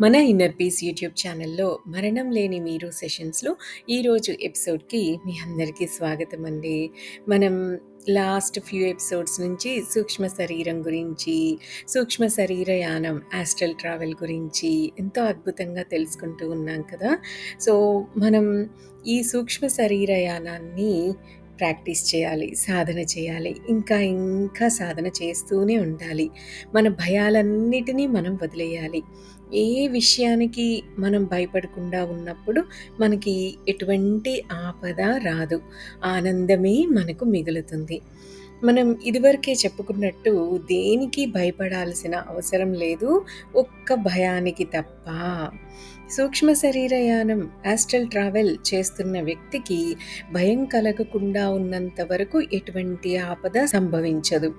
మన inner peace YouTube ఛానల్లో మరణం లేని మీరు సెషన్స్లో ఈరోజు ఎపిసోడ్కి మీ అందరికీ స్వాగతం అండి. మనం లాస్ట్ ఫ్యూ ఎపిసోడ్స్ నుంచి సూక్ష్మ శరీరం గురించి సూక్ష్మ శరీర యానం ఆస్ట్రల్ ట్రావెల్ గురించి ఎంతో అద్భుతంగా తెలుసుకుంటూ ఉన్నాం కదా. సో మనం ఈ సూక్ష్మ శరీర యానాన్ని ప్రాక్టీస్ చేయాలి సాధన చేయాలి ఇంకా ఇంకా సాధన చేస్తూనే ఉండాలి. మన భయాలన్నిటినీ మనం వదిలేయాలి. ఏ విషయానికి మనం భయపడకుండా ఉన్నప్పుడు మనకి ఎటువంటి ఆపద రాదు. ఆనందమే మనకు మిగులుతుంది. మనం ఇదివరకే చెప్పుకున్నట్టు దేనికి భయపడాల్సిన అవసరం లేదు. ఒక్క భయానికి తప్ప. సూక్ష్మ శరీరయానం ఆస్ట్రల్ ట్రావెల్ చేస్తున్న వ్యక్తికి భయం కలగకుండా ఉన్నంత వరకు ఎటువంటి ఆపద సంభవించదు.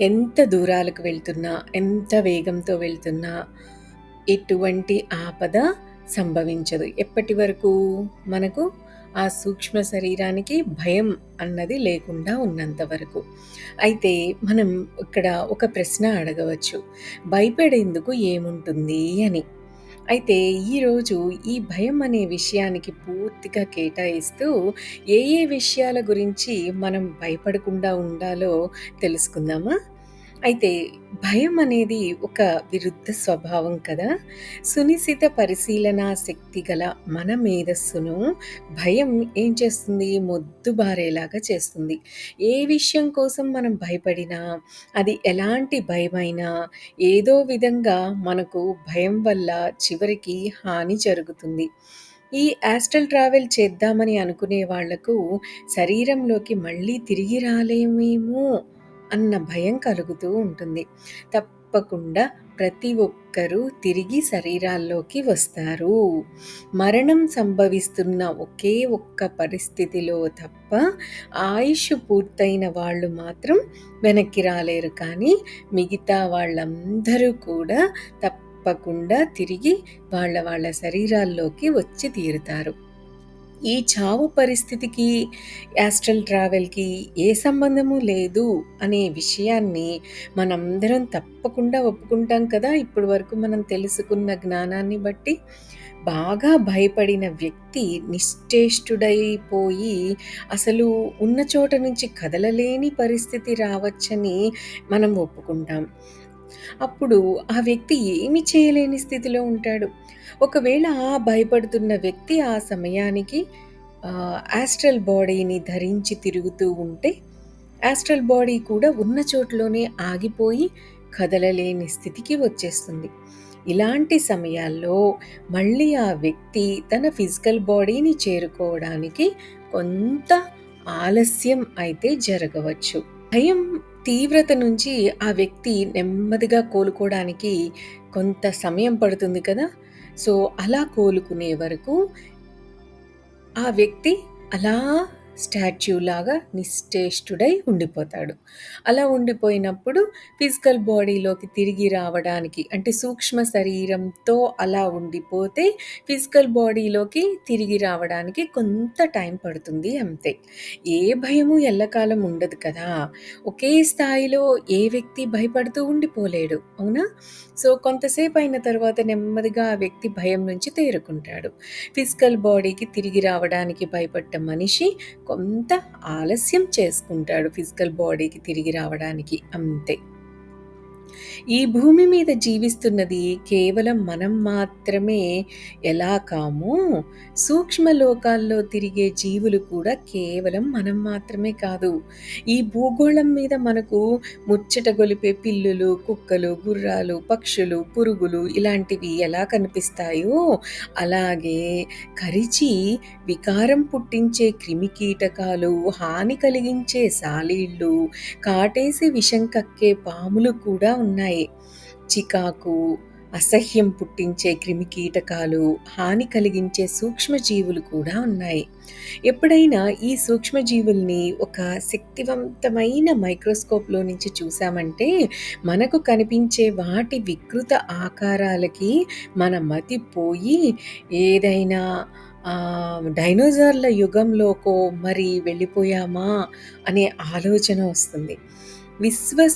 ఎంత దూరాలకు వెళ్తున్నా ఎంత వేగంతో వెళ్తున్నా ఎటువంటి ఆపద సంభవించదు. ఎప్పటి వరకు? మనకు ఆ సూక్ష్మ శరీరానికి భయం అన్నది లేకుండా ఉన్నంత వరకు. అయితే మనం ఇక్కడ ఒక ప్రశ్న అడగవచ్చు. భయపడేందుకు ఏముంటుంది అని. అయితే ఈరోజు ఈ భయం అనే విషయానికి పూర్తిగా కేటాయిస్తూ ఏ ఏ విషయాల గురించి మనం భయపడకుండా ఉండాలో తెలుసుకుందామా? అయితే భయం అనేది ఒక విరుద్ధ స్వభావం కదా? సునిశిత పరిశీలన శక్తి గల మన మేధస్సును భయం ఏం చేస్తుంది? మొద్దుబారేలాగా చేస్తుంది. ఏ విషయం కోసం మనం భయపడినా అది ఎలాంటి భయమైనా ఏదో విధంగా మనకు భయం వల్ల చివరికి హాని జరుగుతుంది. ఈ యాస్ట్రల్ ట్రావెల్ చేద్దామని అనుకునే వాళ్ళకు శరీరంలోకి మళ్ళీ తిరిగి రాలేమేమో? అన్న భయం కలుగుతూ ఉంటుంది. తప్పకుండా ప్రతి ఒక్కరూ తిరిగి శరీరాల్లోకి వస్తారు. మరణం సంభవిస్తున్న ఒకే ఒక్క పరిస్థితిలో తప్ప ఆయుష్ పూర్తయిన వాళ్ళు మాత్రం వెనక్కి రాలేరు. కానీ మిగతా వాళ్ళందరూ కూడా తప్పకుండా తిరిగి వాళ్ళ వాళ్ళ శరీరాల్లోకి వచ్చి తీరుతారు. ఈ చావు పరిస్థితికి యాస్ట్రల్ ట్రావెల్కి ఏ సంబంధము లేదు అనే విషయాన్ని మనందరం తప్పకుండా ఒప్పుకుంటాం కదా. ఇప్పటి వరకు మనం తెలుసుకున్న జ్ఞానాన్ని బట్టి బాగా భయపడిన వ్యక్తి నిశ్చేష్టుడైపోయి అసలు ఉన్న చోట నుంచి కదలలేని పరిస్థితి రావచ్చని మనం ఒప్పుకుంటాం. అప్పుడు ఆ వ్యక్తి ఏమి చేయలేని స్థితిలో ఉంటాడు. ఒకవేళ ఆ భయపడుతున్న వ్యక్తి ఆ సమయానికి ఆస్ట్రల్ బాడీని ధరించి తిరుగుతూ ఉంటే యాస్ట్రల్ బాడీ కూడా ఉన్న చోట్లోనే ఆగిపోయి కదలలేని స్థితికి వచ్చేస్తుంది. ఇలాంటి సమయాల్లో మళ్ళీ ఆ వ్యక్తి తన ఫిజికల్ బాడీని చేరుకోవడానికి కొంత ఆలస్యం అయితే జరగవచ్చు. భయం తీవ్రత నుంచి ఆ వ్యక్తి నెమ్మదిగా కోలుకోవడానికి కొంత సమయం పడుతుంది కదా. సో అలా కోలుకునే వరకు ఆ వ్యక్తి అలా స్టాచ్యూలాగా నిశ్చేష్టుడై ఉండిపోతాడు. అలా ఉండిపోయినప్పుడు ఫిజికల్ బాడీలోకి తిరిగి రావడానికి అంటే సూక్ష్మ శరీరంతో అలా ఉండిపోతే ఫిజికల్ బాడీలోకి తిరిగి రావడానికి కొంత టైం పడుతుంది అంతే. ఏ భయము ఎల్లకాలం ఉండదు కదా. ఒకే స్థాయిలో ఏ వ్యక్తి భయపడుతూ ఉండిపోలేడు అవునా? సో కొంతసేపు అయిన తర్వాత నెమ్మదిగా ఆ వ్యక్తి భయం నుంచి తేరుకుంటాడు. ఫిజికల్ బాడీకి తిరిగి రావడానికి భయపడ్డ మనిషి కొంత ఆలస్యం చేసుకుంటాడు ఫిజికల్ బాడీకి తిరిగి రావడానికి. అంతే. ఈ భూమి మీద జీవిస్తున్నది కేవలం మనం మాత్రమే. ఎలా కామో? సూక్ష్మ లోకాల్లో తిరిగే జీవులు కూడా కేవలం మనం మాత్రమే కాదు. ఈ భూగోళం మీద మనకు ముచ్చట గొలిపే పిల్లులు కుక్కలు గుర్రాలు పక్షులు పురుగులు ఇలాంటివి ఎలా కనిపిస్తాయో? అలాగే కరిచి వికారం పుట్టించే క్రిమికీటకాలు హాని కలిగించే సాలీళ్ళు కాటేసి విషం కక్కే పాములు కూడా ఉన్నాయి. చికాకు అసహ్యం పుట్టించే క్రిమికీటకాలు హాని కలిగించే సూక్ష్మజీవులు కూడా ఉన్నాయి. ఎప్పుడైనా ఈ సూక్ష్మజీవుల్ని ఒక శక్తివంతమైన మైక్రోస్కోప్లో నుంచి చూసామంటే మనకు కనిపించే వాటి వికృత ఆకారాలకి మన మతి పోయి ఏదైనా డైనోసార్ల యుగంలోకో మరి వెళ్ళిపోయామా అనే ఆలోచన వస్తుంది. విశ్వ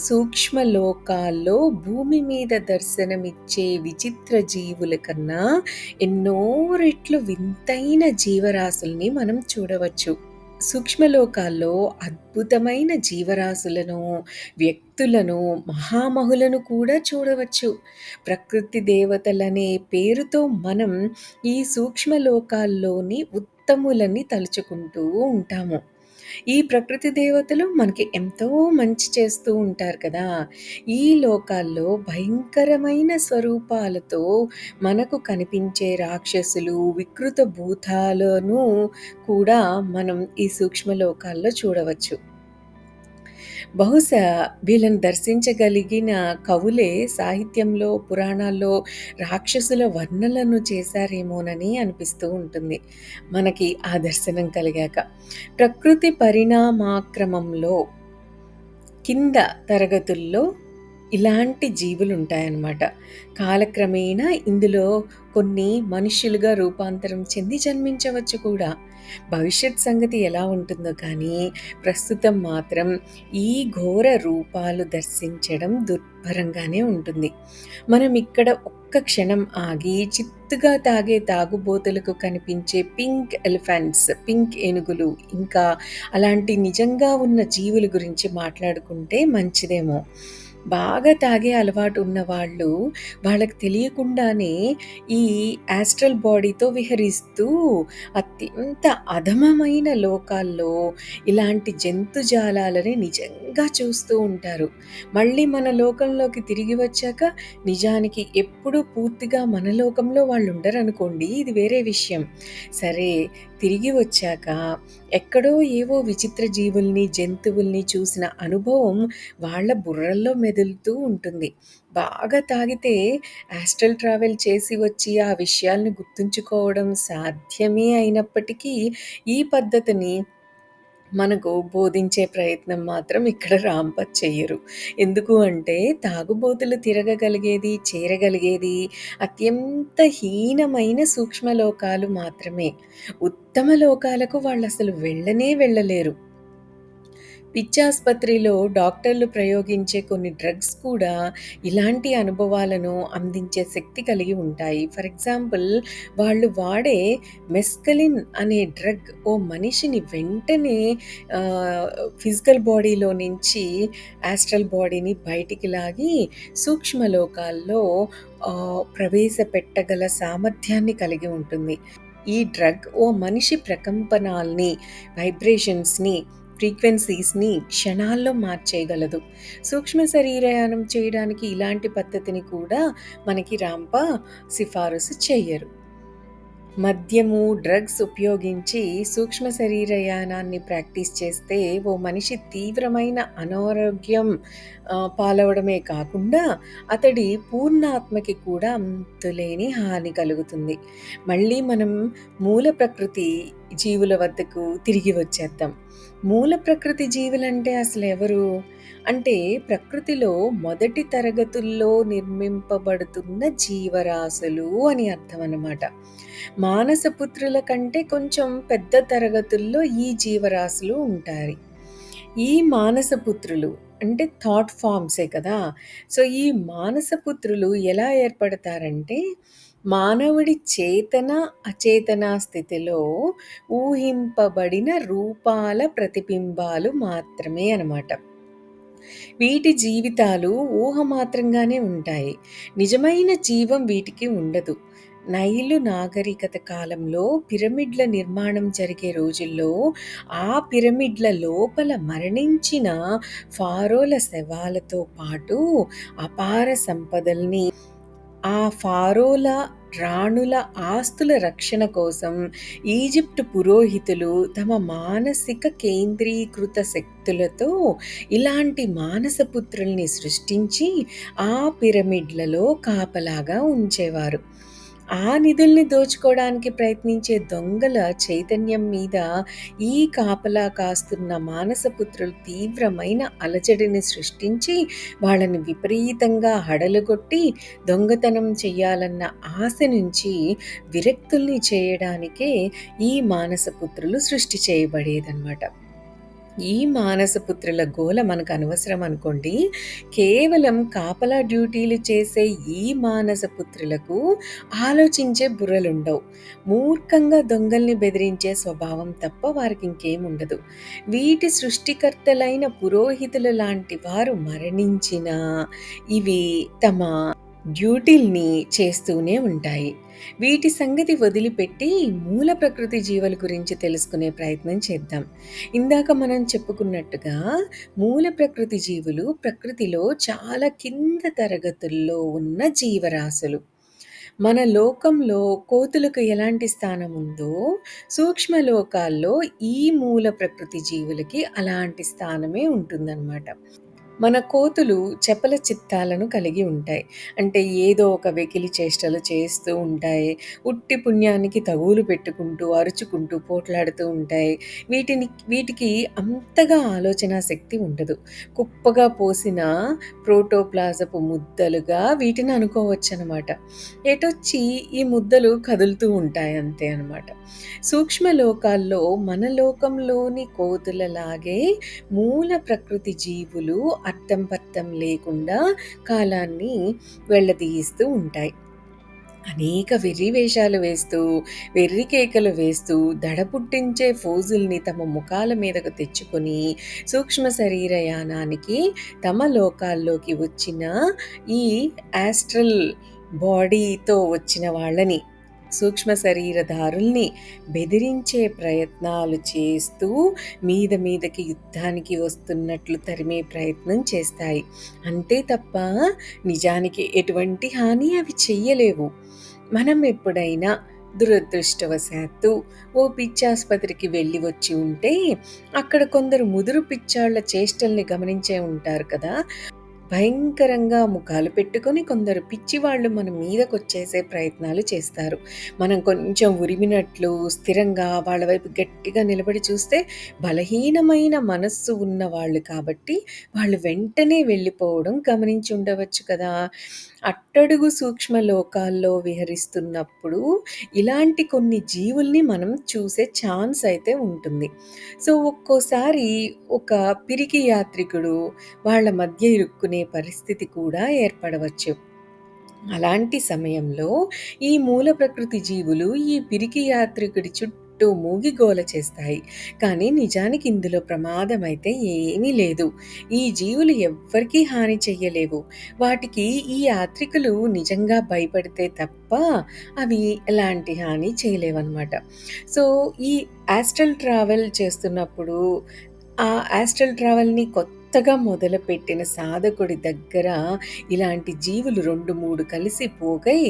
భూమి మీద దర్శనమిచ్చే విచిత్ర జీవుల కన్నా ఎన్నో రెట్లు వింతైన జీవరాశుల్ని మనం చూడవచ్చు. సూక్ష్మలోకాల్లో అద్భుతమైన జీవరాశులను వ్యక్తులను మహామహులను కూడా చూడవచ్చు. ప్రకృతి దేవతలనే పేరుతో మనం ఈ సూక్ష్మలోకాల్లోని ఉత్తములని తలుచుకుంటూ ఉంటాము. ఈ ప్రకృతి దేవతలు మనకి ఎంతో మంచి చేస్తూ ఉంటారు కదా. ఈ లోకాల్లో భయంకరమైన స్వరూపాలతో మనకు కనిపించే రాక్షసులు వికృత భూతాలను కూడా మనం ఈ సూక్ష్మ లోకాల్లో చూడవచ్చు. బహుశా వీళ్ళని దర్శించగలిగిన కవులే సాహిత్యంలో పురాణాల్లో రాక్షసుల వర్ణలను చేశారేమోనని అనిపిస్తూ ఉంటుంది. మనకి ఆ దర్శనం కలిగాక. ప్రకృతి పరిణామాక్రమంలో కింద తరగతుల్లో ఇలాంటి జీవులు ఉంటాయన్నమాట కాలక్రమేణా ఇందులో కొన్ని మనుషులుగా రూపాంతరం చెంది జన్మించవచ్చు కూడా. భవిష్యత్ సంగతి ఎలా ఉంటుందో కానీ ప్రస్తుతం మాత్రం ఈ ఘోర రూపాలు దర్శించడం దుర్భరంగానే ఉంటుంది. మనం ఇక్కడ ఒక్క క్షణం ఆగి చిత్తుగా తాగే తాగుబోతులకు కనిపించే పింక్ ఎలిఫెంట్స్ పింక్ ఏనుగులు ఇంకా అలాంటి నిజంగా ఉన్న జీవుల గురించి మాట్లాడుకుంటే మంచిదేమో. బాగా తాగే అలవాటు ఉన్న వాళ్ళు వాళ్ళకి తెలియకుండానే ఈ యాస్ట్రల్ బాడీతో విహరిస్తూ అత్యంత అధమమైన లోకాల్లో ఇలాంటి జంతుజాలాలని నిజంగా చూస్తూ ఉంటారు. మళ్ళీ మన లోకంలోకి తిరిగి వచ్చాక నిజానికి ఎప్పుడూ పూర్తిగా మన లోకంలో వాళ్ళు ఉండరనుకోండి ఇది వేరే విషయం. సరే తిరిగి వచ్చాక ఎక్కడో ఏవో విచిత్ర జీవుల్ని జంతువుల్ని చూసిన అనుభవం వాళ్ళ బుర్రల్లో మెదులుతూ ఉంటుంది. బాగా తాగితే ఆస్ట్రల్ ట్రావెల్ చేసి వచ్చి ఆ విషయాలను గుర్తుంచుకోవడం సాధ్యమే అయినప్పటికీ ఈ పద్ధతిని మనకు బోధించే ప్రయత్నం మాత్రం ఇక్కడ రాంపత్ చెయ్యరు ఎందుకు అంటే తాగుబోతులు తిరగగలిగేది చేరగలిగేది అత్యంత హీనమైన సూక్ష్మలోకాలు మాత్రమే. ఉత్తమ లోకాలకు వాళ్ళు అసలు వెళ్ళనే వెళ్ళలేరు. పిచ్చాసుపత్రిలో డాక్టర్లు ప్రయోగించే కొన్ని డ్రగ్స్ కూడా ఇలాంటి అనుభవాలను అందించే శక్తి కలిగి ఉంటాయి. ఫర్ ఎగ్జాంపుల్ వాళ్ళు వాడే మెస్కలిన్ అనే డ్రగ్ ఓ మనిషిని వెంటనే ఫిజికల్ బాడీలో నుంచి యాస్ట్రల్ బాడీని బయటికి లాగి సూక్ష్మలోకాల్లో ప్రవేశపెట్టగల సామర్థ్యాన్ని కలిగి ఉంటుంది. ఈ డ్రగ్ ఓ మనిషి ప్రకంపనాల్ని వైబ్రేషన్స్ని ఫ్రీక్వెన్సీస్ని క్షణాల్లో మార్చేయగలదు. సూక్ష్మ శరీరయానం చేయడానికి ఇలాంటి పద్ధతిని కూడా మనకి రాంప సిఫారసు చేయరు మద్యము డ్రగ్స్ ఉపయోగించి సూక్ష్మ శరీరయానాన్ని ప్రాక్టీస్ చేస్తే ఓ మనిషి తీవ్రమైన అనారోగ్యం పాలవడమే కాకుండా అతడి పూర్ణాత్మకి కూడా అంతులేని హాని కలుగుతుంది. మళ్ళీ మనం మూల ప్రకృతి జీవుల వద్దకు తిరిగి వచ్చేద్దాం. మూల ప్రకృతి జీవులంటే అసలు ఎవరు అంటే ప్రకృతిలో మొదటి తరగతుల్లో నిర్మింపబడుతున్న జీవరాశులు అని అర్థం అన్నమాట మానసపుత్రుల కంటే కొంచెం పెద్ద తరగతుల్లో ఈ జీవరాశులు ఉంటాయి ఈ మానసపుత్రులు అంటే థాట్ ఫామ్సే కదా. సో ఈ మానసపుత్రులు ఎలా ఏర్పడతారంటే మానవుడి చేతన అచేతన స్థితిలో ఊహింపబడిన రూపాల ప్రతిబింబాలు మాత్రమే అనమాట. వీటి జీవితాలు ఊహ మాత్రంగానే ఉంటాయి. నిజమైన జీవం వీటికి ఉండదు. నైలు నాగరికత కాలంలో పిరమిడ్ల నిర్మాణం జరిగే రోజుల్లో ఆ పిరమిడ్ల లోపల మరణించిన ఫారోల శవాలతో పాటు అపార సంపదల్ని ఆ ఫారోల రాణుల ఆస్తుల రక్షణ కోసం ఈజిప్ట్ పురోహితులు తమ మానసిక కేంద్రీకృత శక్తులతో ఇలాంటి మానసపుత్రుల్ని సృష్టించి ఆ పిరమిడ్లలో కాపలాగా ఉంచేవారు. ఆ నిధుల్ని దోచుకోవడానికి ప్రయత్నించే దొంగల చైతన్యం మీద ఈ కాపలా కాస్తున్న మానసపుత్రులు తీవ్రమైన అలజడిని సృష్టించి వాళ్ళని విపరీతంగా హడలుగొట్టి దొంగతనం చెయ్యాలన్న ఆశ నుంచి విరక్తుల్ని చేయడానికే ఈ మానసపుత్రులు సృష్టి చేయబడేదన్నమాట. ఈ మానసపుత్రుల గోల మనకు అనవసరం అనుకోండి. కేవలం కాపలా డ్యూటీలు చేసే ఈ మానసపుత్రులకు ఆలోచించే బుర్రలుండవు. మూర్ఖంగా దొంగల్ని బెదిరించే స్వభావం తప్ప వారికి ఇంకేముండదు. వీటి సృష్టికర్తలైన పురోహితులు లాంటి వారు మరణించినా ఇవి తమ డ్యూటీల్ని చేస్తూనే ఉంటాయి. వీటి సంగతి వదిలిపెట్టి మూల ప్రకృతి జీవుల గురించి తెలుసుకునే ప్రయత్నం చేద్దాం. ఇందాక మనం చెప్పుకున్నట్టుగా మూల ప్రకృతి జీవులు ప్రకృతిలో చాలా కింద తరగతుల్లో ఉన్న జీవరాశులు. మన లోకంలో కోతులకు ఎలాంటి స్థానం ఉందో, సూక్ష్మ లోకాల్లో ఈ మూల ప్రకృతి జీవులకి అలాంటి స్థానమే ఉంటుందన్నమాట. మన కోతులు చెప్పల చిత్తాలను కలిగి ఉంటాయి. అంటే ఏదో ఒక వెకిలి చేష్టలు చేస్తూ ఉంటాయి. ఉట్టి పుణ్యానికి తగులు పెట్టుకుంటూ, అరుచుకుంటూ, పోట్లాడుతూ ఉంటాయి. వీటిని వీటికి అంతగా ఆలోచనా శక్తి ఉండదు. కుప్పగా పోసిన ప్రోటోప్లాజపు ముద్దలుగా వీటిని అనుకోవచ్చనమాట. ఎటొచ్చి ఈ ముద్దలు కదులుతూ ఉంటాయి అంతే అనమాట. సూక్ష్మ లోకాల్లో మన లోకంలోని కోతులలాగే మూల ప్రకృతి జీవులు అర్థం పర్థం లేకుండా కాలాన్ని వెళ్ళదీయిస్తూ ఉంటాయి. అనేక వెర్రి వేషాలు వేస్తూ, వెర్రి కేకలు వేస్తూ, దడ పుట్టించే ఫోజుల్ని తమ ముఖాల మీదకు తెచ్చుకొని, సూక్ష్మ శరీరయానానికి తమ లోకాల్లోకి వచ్చిన ఈ యాస్ట్రల్ బాడీతో వచ్చిన వాళ్ళని సూక్ష్మ శరీరధారుల్ని బెదిరించే ప్రయత్నాలు చేస్తూ మీద మీదకి యుద్ధానికి వస్తున్నట్లు తరిమే ప్రయత్నం చేస్తాయి. అంతే తప్ప నిజానికి ఎటువంటి హాని అవి చెయ్యలేవు. మనం ఎప్పుడైనా దురదృష్టవశాత్తు ఓ పిచ్చాసుపత్రికి వెళ్ళి వచ్చి ఉంటే అక్కడ కొందరు ముదురు పిచ్చాళ్ళ చేష్టల్ని గమనించే ఉంటారు కదా! భయంకరంగా ముఖాలు పెట్టుకొని కొందరు పిచ్చివాళ్ళు మన మీదకొచ్చేసే ప్రయత్నాలు చేస్తారు. మనం కొంచెం ఉరిమినట్లు స్థిరంగా వాళ్ళ వైపు గట్టిగా నిలబడి చూస్తే బలహీనమైన మనస్సు ఉన్నవాళ్ళు కాబట్టి వాళ్ళు వెంటనే వెళ్ళిపోవడం గమనించి ఉండవచ్చు కదా! అట్టడుగు సూక్ష్మ లోకాల్లో విహరిస్తున్నప్పుడు ఇలాంటి కొన్ని జీవుల్ని మనం చూసే ఛాన్స్ అయితే ఉంటుంది. సో, ఒక్కోసారి ఒక పిరికి యాత్రికుడు వాళ్ళ మధ్య ఇరుక్కునే పరిస్థితి కూడా ఏర్పడవచ్చు. అలాంటి సమయంలో ఈ మూల ప్రకృతి జీవులు ఈ పిరికి యాత్రికుడి చుట్టూ మూగి గోల చేస్తాయి. కానీ నిజానికి ఇందులో ప్రమాదమైతే ఏమీ లేదు. ఈ జీవులు ఎవ్వరికీ హాని చెయ్యలేవు. వాటికి ఈ యాత్రికులు నిజంగా భయపడితే తప్ప అవి ఎలాంటి హాని చేయలేవన్నమాట సో, ఈ యాస్ట్రల్ ట్రావెల్ చేస్తున్నప్పుడు ఆ యాస్ట్రల్ ట్రావెల్‌ని కొత్త కొత్తగా మొదలుపెట్టిన సాధకుడి దగ్గర ఇలాంటి జీవులు 2, 3 కలిసి పోగై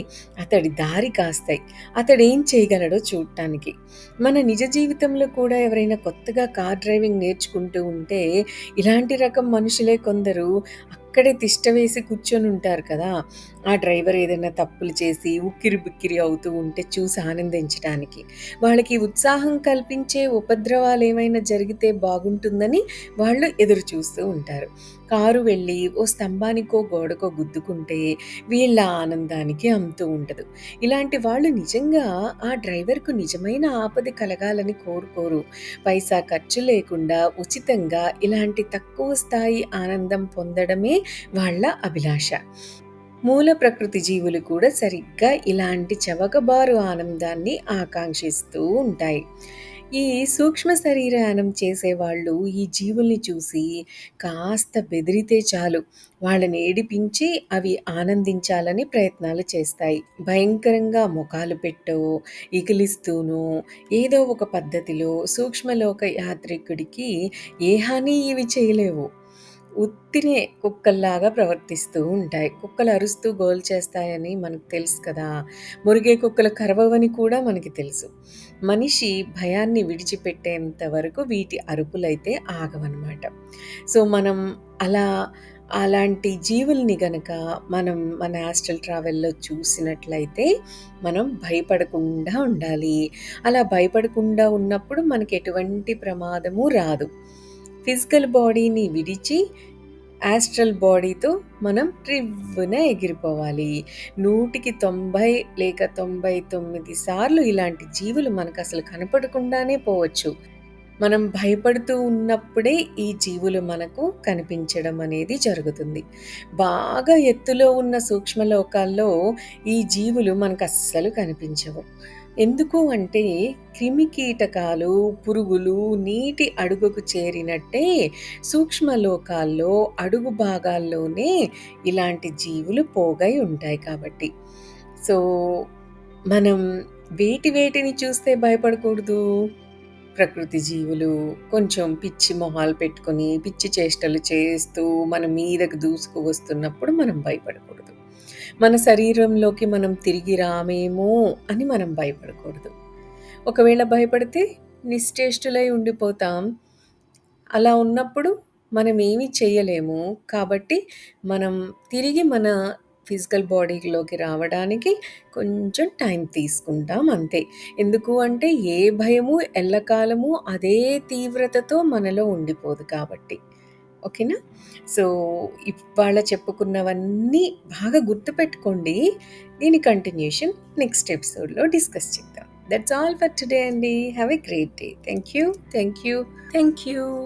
అతడి దారి కాస్తాయి. అతడేం చేయగలడో చూడటానికి. మన నిజ జీవితంలో కూడా ఎవరైనా కొత్తగా కార్ డ్రైవింగ్ నేర్చుకుంటూ ఉంటే ఇలాంటి రకం మనుషులే కొందరు అక్కడే తిష్ట వేసి కూర్చొనుంటారు కదా! ఆ డ్రైవర్ ఏదైనా తప్పులు చేసి ఉక్కిరి బిక్కిరి అవుతూ ఉంటే చూసి ఆనందించటానికి. వాళ్ళకి ఉత్సాహం కల్పించే ఉపద్రవాలు ఏమైనా జరిగితే బాగుంటుందని వాళ్ళు ఎదురు చూస్తూ ఉంటారు. కారు వెళ్ళి ఓ స్తంభానికో, గోడకో గుద్దుకుంటే వీళ్ళ ఆనందానికి అంతు ఉండదు. ఇలాంటి వాళ్ళు నిజంగా ఆ డ్రైవర్‌కు నిజమైన ఆపద కలగాలని కోరుకోరు. పైసా ఖర్చు లేకుండా ఉచితంగా ఇలాంటి తక్కువ స్థాయి ఆనందం పొందడమే వాళ్ళ అభిలాష. మూల ప్రకృతి జీవులు కూడా సరిగ్గా ఇలాంటి చవకబారు ఆనందాన్ని ఆకాంక్షిస్తూ ఉంటాయి. ఈ సూక్ష్మ శరీరయానం చేసేవాళ్ళు ఈ జీవుల్ని చూసి కాస్త బెదిరితే చాలు వాళ్ళని ఏడిపించి అవి ఆనందించాలని ప్రయత్నాలు చేస్తాయి. భయంకరంగా ముఖాలు పెట్టో, ఇకిలిస్తూనో ఏదో ఒక పద్ధతిలో సూక్ష్మలోక యాత్రికుడికి ఏ హాని ఇవి చేయలేవు. ఉత్తినే కుక్కల్లాగా ప్రవర్తిస్తూ ఉంటాయి. కుక్కలు అరుస్తూ గోల్ చేస్తాయని మనకు తెలుసు కదా! మురిగే కుక్కలు కరవవని కూడా మనకి తెలుసు. మనిషి భయాన్ని విడిచిపెట్టేంత వరకు వీటి అరుపులైతే ఆగవనమాట. సో, మనం అలా అలాంటి జీవుల్ని గనక మనం మన యాస్ట్రల్ ట్రావెల్‌లో చూసినట్లయితే మనం భయపడకుండా ఉండాలి. అలా భయపడకుండా ఉన్నప్పుడు మనకి ఎటువంటి ప్రమాదము రాదు. ఫిజికల్ బాడీని విడిచి యాస్ట్రల్ బాడీతో మనం ట్రివ్న ఎగిరిపోవాలి. 100కి 90 లేక 99 సార్లు ఇలాంటి జీవులు మనకు అసలు కనపడకుండానే పోవచ్చు. మనం భయపడుతూ ఉన్నప్పుడే ఈ జీవులు మనకు కనిపించడం అనేది జరుగుతుంది. బాగా ఎత్తులో ఉన్న సూక్ష్మలోకాల్లో ఈ జీవులు మనకు అస్సలు కనిపించవు. ఎందుకు అంటే క్రిమికీటకాలు, పురుగులు నీటి అడుగుకు చేరినట్టే సూక్ష్మలోకాల్లో అడుగు భాగాల్లోనే ఇలాంటి జీవులు పోగై ఉంటాయి కాబట్టి. సో, మనం వేటి వేటిని చూస్తే భయపడకూడదు? ప్రకృతి జీవులు కొంచెం పిచ్చి మొహాలు పెట్టుకొని, పిచ్చి చేష్టలు చేస్తూ మన మీదకు దూసుకు వస్తున్నప్పుడు మనం భయపడకూడదు. మన శరీరంలోకి మనం తిరిగి రామేమో అని మనం భయపడకూడదు. ఒకవేళ భయపడితే నిశ్చేష్టులై ఉండిపోతాం. అలా ఉన్నప్పుడు మనం ఏమీ చేయలేము. కాబట్టి మనం తిరిగి మన ఫిజికల్ బాడీలోకి రావడానికి కొంచెం టైం తీసుకుంటాం అంతే. ఎందుకు అంటే ఏ భయము ఎల్లకాలము అదే తీవ్రతతో మనలో ఉండిపోదు కాబట్టి. ఓకేనా? సో, ఇవాళ చెప్పుకున్నవన్నీ బాగా గుర్తుపెట్టుకోండి. దీని కంటిన్యూషన్ నెక్స్ట్ ఎపిసోడ్‌లో డిస్కస్ చేద్దాం. దట్స్ ఆల్ ఫర్ టుడే అండి. Have a great day. Thank you. Thank you. Thank you.